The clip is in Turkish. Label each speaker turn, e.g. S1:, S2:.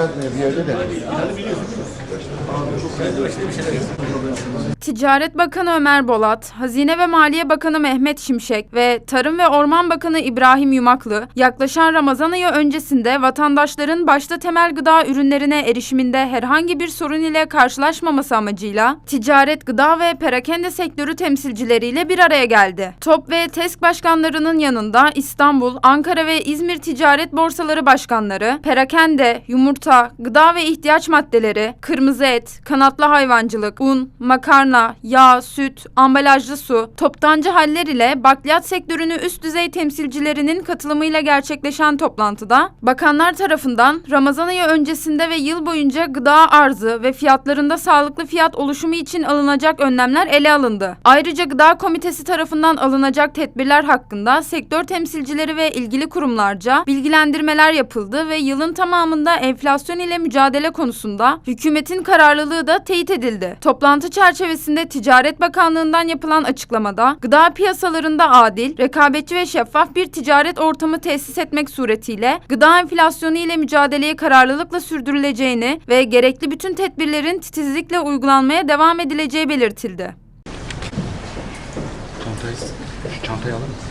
S1: olmayan bir yerde de.
S2: Ticaret Bakanı Ömer Bolat, Hazine ve Maliye Bakanı Mehmet Şimşek ve Tarım ve Orman Bakanı İbrahim Yumaklı, yaklaşan Ramazan ayı öncesinde vatandaşların başta temel gıda ürünlerine erişiminde herhangi bir sorun ile karşılaşmaması amacıyla ticaret, gıda ve perakende sektörü temsilcileriyle bir araya geldi. TOP ve TESK başkanlarının yanında İstanbul, Ankara ve İzmir Ticaret Borsaları başkanları, perakende, yumurta, gıda ve ihtiyaç maddeleri, kırmızı et, kanatlı hayvancılık, un, makarna, yağ, süt, ambalajlı su, toptancı haller ile bakliyat sektörünü üst düzey temsilcilerinin katılımıyla gerçekleşen toplantıda bakanlar tarafından Ramazan ayı öncesinde ve yıl boyunca gıda arzı ve fiyatlarında sağlıklı fiyat oluşumu için alınacak önlemler ele alındı. Ayrıca Gıda Komitesi tarafından alınacak tedbirler hakkında sektör temsilcileri ve ilgili kurumlarca bilgilendirmeler yapıldı ve yılın tamamında enflasyon ile mücadele konusunda hükümetin kararlılığı da teyit edildi. Toplantı çerçevesinde Ticaret Bakanlığı'ndan yapılan açıklamada gıda piyasalarında adil, rekabetçi ve şeffaf bir ticaret ortamı tesis etmek suretiyle gıda enflasyonu ile mücadeleyi kararlılıkla sürdürüleceğini ve gerekli bütün tedbirlerin titizlikle uygulanmaya devam edileceği belirtildi.
S3: Çantayı, alır mısın?